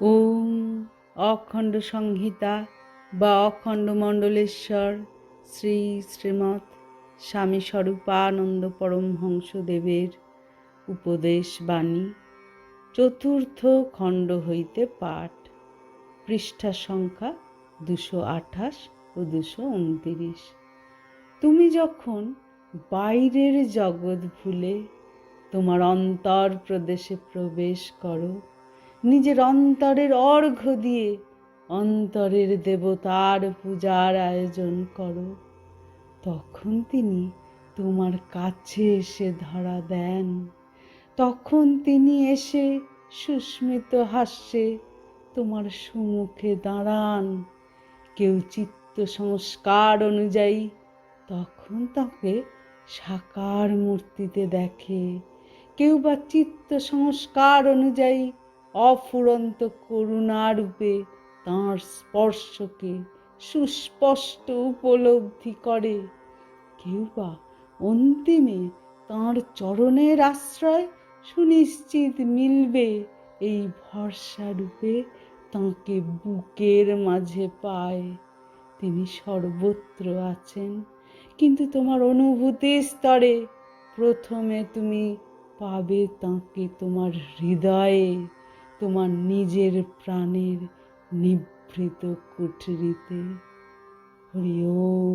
ওম অখণ্ড সংহিতা বা অখণ্ড মণ্ডলেশ্বর শ্রী শ্রীমৎ স্বামী স্বরূপানন্দ পরমহংসদেবের উপদেশ বাণী চতুর্থ খণ্ড হইতে পাঠ, পৃষ্ঠা সংখ্যা দুশো আঠাশ ও দুশো উনতিরিশ। তুমি যখন বাইরের জগৎ ভুলে তোমার অন্তর প্রদেশে প্রবেশ করো নিজের অন্তরের অর্ঘ্য দিয়ে অন্তরের দেবতার পূজার আয়োজন করো। তখন তিনি তোমার কাছে এসে ধরা দেন। তখন তিনি এসে সুস্মিত হাস্যে তোমার সম্মুখে দাঁড়ান। কেউ চিত্ত সংস্কার অনুযায়ী তখন তাকে সাকার মূর্তিতে দেখে। কেউ বা চিত্ত সংস্কার অনুযায়ী অফুরন্ত করুণারূপে তাঁর স্পর্শকে সুস্পষ্ট উপলব্ধি করে। কেউ বা অন্তিমে তাঁর চরণের আশ্রয় সুনিশ্চিত মিলবে এই ভরসা রূপে তাঁকে বুকের মাঝে পায়। তিনি সর্বত্র আছেন, কিন্তু তোমার অনুভূতির স্তরে প্রথমে তুমি পাবে তাঁকে তোমার হৃদয়ে। তোমার নিজের প্রাণের নিভৃত কুঠরিতে হরি ওম